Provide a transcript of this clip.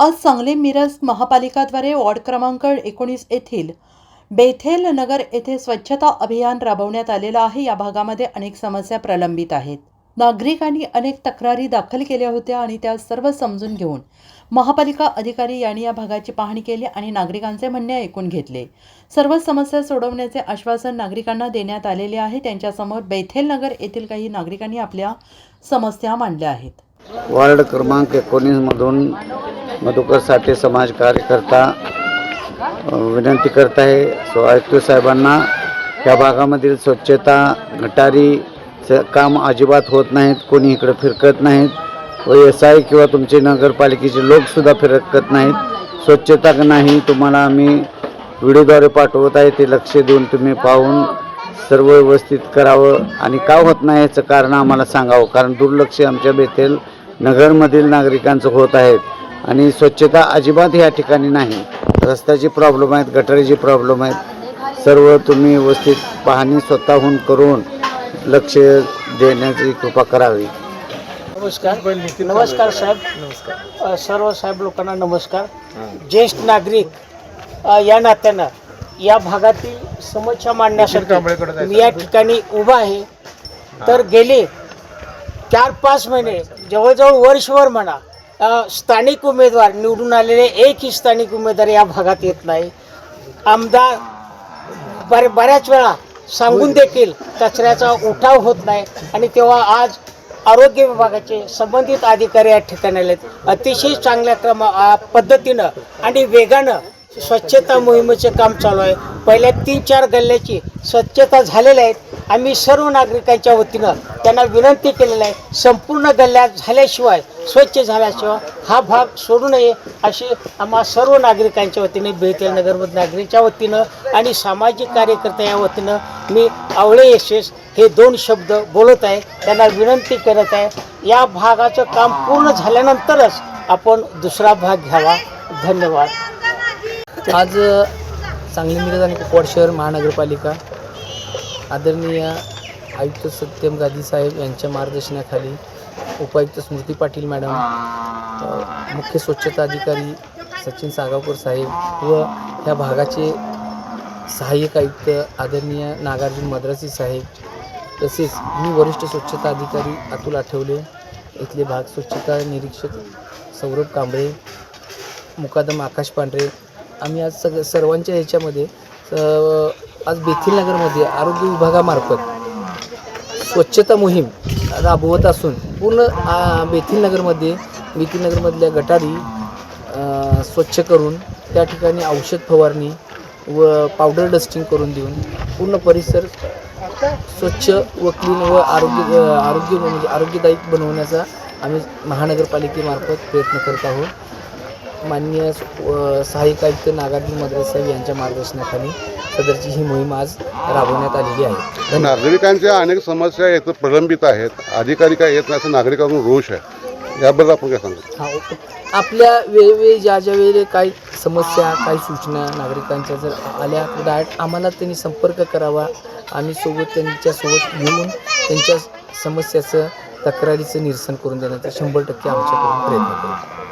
आज सांगली मिरज महापालिकाद्वारे वॉर्ड क्रमांक एकोणीस येथील बेथेल नगर येथे स्वच्छता अभियान राबवण्यात आलेलं आहे. या भागामध्ये अनेक समस्या प्रलंबित आहेत. नागरिकांनी अनेक तक्रारी दाखल केल्या होत्या आणि त्या सर्व समजून घेऊन महापालिका अधिकारी यांनी या भागाची पाहणी केली आणि नागरिकांचे म्हणणे ऐकून घेतले. सर्व समस्या सोडवण्याचे आश्वासन नागरिकांना देण्यात आलेले आहे. त्यांच्यासमोर बेथेल नगर येथील काही नागरिकांनी आपल्या समस्या मांडल्या आहेत. वार्ड क्रमांक एकोणीसमधून मधुकर साठे समाज कार्यकर्ता विनंती करत आहे सो आयुक्त साहेबांना या भागामधील स्वच्छता गटारीचं काम अजिबात होत नाहीत कोणी इकडं फिरकत नाहीत. व एस आय किंवा तुमचे नगरपालिकेचे लोकसुद्धा फिरकत नाहीत. स्वच्छता नाही तुम्हाला आम्ही व्हिडिओद्वारे पाठवत आहे ते लक्ष देऊन तुम्ही पाहून सर्व व्यवस्थित करावं. आणि का होत नाही याचं कारण आम्हाला सांगावं कारण दुर्लक्ष आमच्या बेथेल नगरमधील नागरिकांचं होत आहेत आणि स्वच्छता अजिबात या ठिकाणी नाही. रस्त्याची प्रॉब्लेम आहेत गटारीची प्रॉब्लेम आहेत. सर्व तुम्ही व्यवस्थित पाहणी स्वतःहून करून लक्ष देण्याची कृपा करावी. नमस्कार. नमस्कार साहेब. नमस्कार. सर्व साहेब लोकांना नमस्कार. ज्येष्ठ नागरिक या नात्यानं या भागातील समस्या मांडण्यासाठी मी या ठिकाणी उभा आहे. तर गेले चार पाच महिने जवळजवळ वर्षभर म्हणा स्थानिक उमेदवार निवडून आलेले एकही स्थानिक उमेदवार या भागात येत नाही. आमदार बर बऱ्याच वेळा सांगून देखील कचऱ्याचा उठाव होत नाही आणि तेव्हा आज आरोग्य विभागाचे संबंधित अधिकारी या ठिकाणी आलेत. अतिशय चांगल्या क्रमा पद्धतीनं आणि वेगानं स्वच्छता मोहिमेचे काम चालू आहे. पहिल्या तीन चार गल्ल्याची स्वच्छता झालेल्या आहेत आम्ही सर्व नागरिकांच्या वतीनं त्यांना विनंती केलेली आहे. संपूर्ण गल्ल्या झाल्याशिवाय स्वच्छ झाल्याशिवाय हा भाग सोडू नये अशी आम्हा सर्व नागरिकांच्या वतीने बेहतेल नगरमध नागरिकच्या वतीनं आणि सामाजिक कार्यकर्त्या या वतीनं मी आवळे यशेस हे दोन शब्द बोलत आहे. त्यांना विनंती करत आहे. या भागाचं काम पूर्ण झाल्यानंतरच आपण दुसरा भाग घ्यावा. धन्यवाद. आज सांगली मिरज आणि कुपवाड शहर महानगरपालिका आदरणीय आयुक्त सत्यम गादी साहेब यांच्या मार्गदर्शनाखाली उपायुक्त स्मृती पाटील मॅडम मुख्य स्वच्छता अधिकारी सचिन सागावकर साहेब व ह्या भागाचे सहाय्यक आयुक्त आदरणीय नागार्जुन मद्रासी साहेब तसेच मी वरिष्ठ स्वच्छता अधिकारी अतुल आठवले इथले भाग स्वच्छता निरीक्षक सौरभ कांबळे मुकादम आकाश पांढरे आम्ही आज सग सर्वांच्या ह्याच्यामध्ये आज बेथीलनगरमध्ये आरोग्य विभागामार्फत स्वच्छता मोहीम राबवत असून पूर्ण आ, बेथीलनगरमध्ये गटारी स्वच्छ करून त्या ठिकाणी औषध फवारणी व पावडर डस्टिंग करून देऊन पूर्ण परिसर स्वच्छ व क्लीन व आरोग्य आरोग्य म्हणजे आरोग्यदायी बनवण्याचा आम्ही महानगरपालिकेमार्फत प्रयत्न करत आहोत. माननीय अ, सहाय्यक आयुक्त नागार्जुन मद्रास साहेब यांच्या मार्गदर्शनाखाली सदरची ही मोहीम आज राबवण्यात आलेली आहे. नागरिकांच्या अनेक समस्या येत प्रलंबित आहेत अधिकारी काय येत नाही असं नागरिकांकडून रोष आहे. याबद्दल आपण काय सांगू? हा. आपल्या वेळोवेळी ज्या ज्या वेळेला काही समस्या काही सूचना नागरिकांच्या जर आल्या तर डायरेक्ट आम्हाला त्यांनी संपर्क करावा. आम्ही सोबत त्यांच्यासोबत येऊन त्यांच्या समस्याचं तक्रारीचं निरसन करून देण्याचा शंभर टक्के आमच्याकडून प्रयत्न करू.